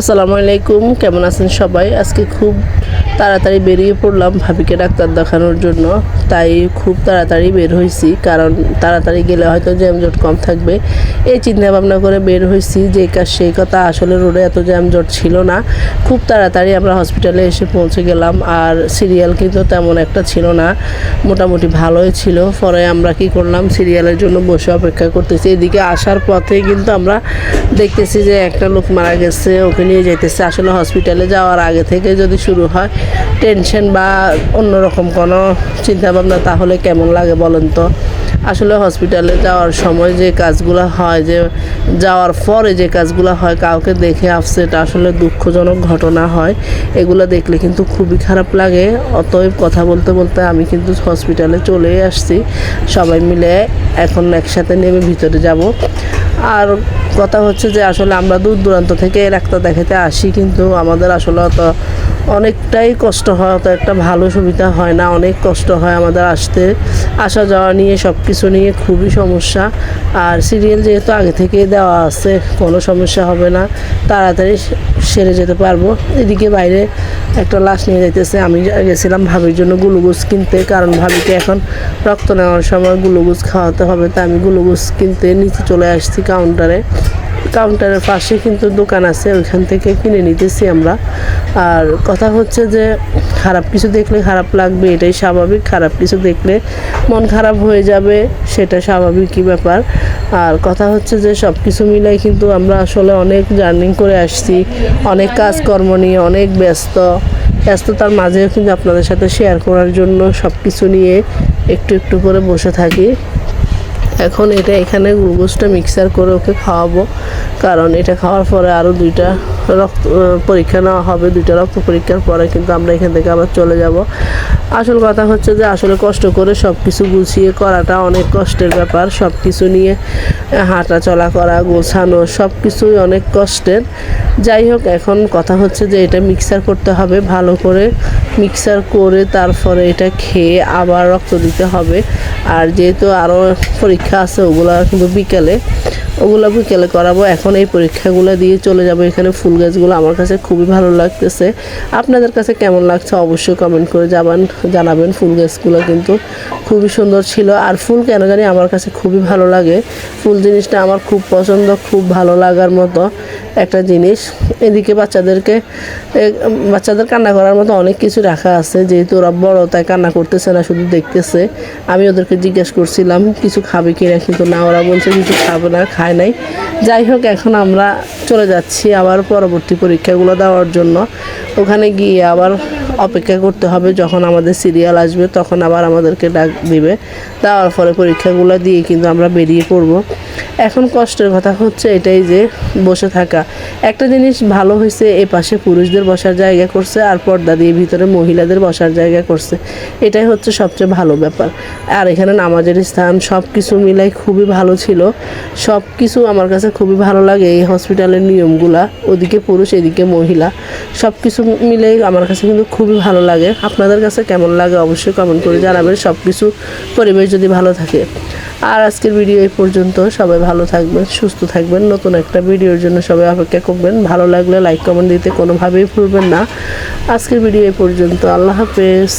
আসসালামু আলাইকুম, কেমন আছেন সবাই? আজকে খুব তাড়াতাড়ি বেরিয়ে পড়লাম ভাবিকে ডাক্তার দেখানোর জন্য। তাই খুব তাড়াতাড়ি বের হয়েছি, কারণ তাড়াতাড়ি গেলে হয়তো জ্যামজট কম থাকবে। এই চিন্তা ভাবনা করে বের হয়েছি যে কাজ সেই কথা আসলে রোডে এত জ্যামজট ছিল না। খুব তাড়াতাড়ি আমরা হসপিটালে এসে পৌঁছে গেলাম, আর সিরিয়াল কিন্তু তেমন একটা ছিল না। মোটামুটি ভালোই ছিল। পরে আমরা কি করলাম, সিরিয়ালের জন্য বসে অপেক্ষা করতেছি। এদিকে আসার পথে কিন্তু আমরা দেখতেছি যে একটা লোক মারা গেছে, ওকে নিয়ে যেতেছে আসলে হসপিটালে যাওয়ার আগে থেকে যদি শুরু হয় টেনশন বা অন্যরকম কোনো চিন্তাভাবনা তাহলে কেমন লাগে বলেন তো? আসলে হসপিটালে যাওয়ার সময় যে কাজগুলো হয়, যে যাওয়ার পরে যে কাজগুলো হয়, কাউকে দেখে এটা আসলে দুঃখজনক ঘটনা হয়। এগুলো দেখলে কিন্তু খুবই খারাপ লাগে। অতএব কথা বলতে বলতে আমি কিন্তু হসপিটালে চলে আসছি। সবাই মিলে এখন একসাথে নেমে ভিতরে যাব। আর কথা হচ্ছে যে আসলে আমরা দূর দূরান্ত থেকে ডাক্তার দেখাতে আসি, কিন্তু আমাদের আসলে অত অনেকটাই কষ্ট হয়, অত একটা ভালো সুবিধা হয় না, অনেক কষ্ট হয় আমাদের আসতে। আসা যাওয়া নিয়ে সব কিছু নিয়ে খুবই সমস্যা। আর সিরিয়াল যেহেতু আগে থেকেই দেওয়া আছে, কোনো সমস্যা হবে না। তাড়াতাড়ি সেরে যেতে পারব। এদিকে বাইরে একটা লাশ নিয়ে যাইতেছে। আমি গেছিলাম ভাবির জন্য গ্লুকোজ কিনতে, কারণ ভাবিকে এখন রক্ত নেওয়ার সময় গ্লুকোজ খাওয়াতে হবে। তাই আমি গ্লুকোজ কিনতে নিচে চলে আসছি কাউন্টারে কাউন্টারের পাশে কিন্তু দোকান আছে, ওইখান থেকে কিনে নিতেছি আমরা। আর কথা হচ্ছে যে, খারাপ কিছু দেখলে খারাপ লাগবে, এটাই স্বাভাবিক। খারাপ কিছু দেখলে মন খারাপ হয়ে যাবে, সেটা স্বাভাবিকই ব্যাপার? আর কথা হচ্ছে যে সব কিছু মিলাই কিন্তু আমরা আসলে অনেক জার্নিং করে আসছি, অনেক কাজকর্ম নিয়ে, অনেক ব্যস্ত। ব্যস্ততার মাঝেও কিন্তু আপনাদের সাথে শেয়ার করার জন্য সব কিছু নিয়ে একটু একটু করে বসে থাকি। এখন এটা এখানে গ্লুকোজটা মিক্সার করে ওকে খাওয়াবো। কারণ এটা খাওয়ার পরে আরও দুইটা রক্ত পরীক্ষা নেওয়া হবে, দুইটা রক্ত পরীক্ষার পরে কিন্তু আমরা এখান থেকে আবার চলে যাব। আসল কথা হচ্ছে যে আসলে কষ্ট করে সব কিছু গুছিয়ে করাটা অনেক কষ্টের ব্যাপার। সব কিছু নিয়ে হাঁটা চলা করা, গোছানো সব কিছুই অনেক কষ্টের। যাই হোক, এখন কথা হচ্ছে যে এটা মিক্সার করতে হবে, ভালো করে মিক্সার করে তারপরে এটা খেয়ে আবার রক্ত দিতে হবে। আর যেহেতু আরও পরীক্ষা আছে, ওগুলো কিন্তু বিকেলে। ওগুলো বিকেলে করাবো? এখন এই পরীক্ষাগুলো দিয়ে চলে যাব। এখানে ফুল গাছগুলো আমার কাছে খুবই ভালো লাগতেছে। আপনাদের কাছে কেমন লাগছে অবশ্যই কমেন্ট করে যাবেন জানাবেন। ফুল গাছগুলো কিন্তু খুবই সুন্দর ছিল। আর ফুল কেন জানি আমার কাছে খুবই ভালো লাগে। ফুল জিনিসটা আমার খুব পছন্দ, খুব ভালো লাগার মতো। একটা জিনিস। এদিকে বাচ্চাদেরকে বাচ্চাদের কান্না করার মতো অনেক কিছু রাখা আছে। যেহেতু ওরা বড়, তাই কান্না করতেছে না, শুধু দেখতেছে। আমি ওদেরকে জিজ্ঞেস করছিলাম, কিছু খাবে কিনা কিন্তু না, ওরা বলছে কিছু খাবে না, খায় নাই। যাই হোক, এখন আমরা চলে যাচ্ছি আবার পরবর্তী পরীক্ষাগুলো দেওয়ার জন্য। ওখানে গিয়ে আবার অপেক্ষা করতে হবে, যখন আমাদের সিরিয়াল আসবে, তখন আবার আমাদেরকে ডাক দিবে। দেওয়ার পরে পরীক্ষাগুলো দিয়ে কিন্তু আমরা বেরিয়ে পড়ব। এখন কষ্টের কথা হচ্ছে এটাই যে বসে থাকা। একটা জিনিস ভালো হয়েছে, এ পাশে পুরুষদের বসার জায়গা করছে আর পর্দা দিয়ে ভিতরে মহিলাদের বসার জায়গা করছে। এটাই হচ্ছে সবচেয়ে ভালো ব্যাপার। আর এখানে নামাজের স্থান সব কিছু মিলাই খুবই ভালো ছিল। সব কিছু আমার কাছে খুবই ভালো লাগে এই হসপিটালের নিয়মগুলা, ওদিকে পুরুষ, এদিকে মহিলা। সব কিছু মিলে আমার কাছে কিন্তু খুবই ভালো লাগে। আপনাদের কাছে কেমন লাগে অবশ্যই কমেন্ট করে জানাবেন। সব কিছু পরিবেশ যদি ভালো থাকে। আর আজকের ভিডিও এই পর্যন্ত। সবাই ভালো থাকবেন, সুস্থ থাকবেন। নতুন একটা ভিডিওর জন্য সবাই অপেক্ষা করবেন। ভালো লাগলে লাইক কমেন্ট দিতে কোনোভাবেই ভুলবেন না। আজকের ভিডিও এ পর্যন্ত। আল্লাহ হাফেজ।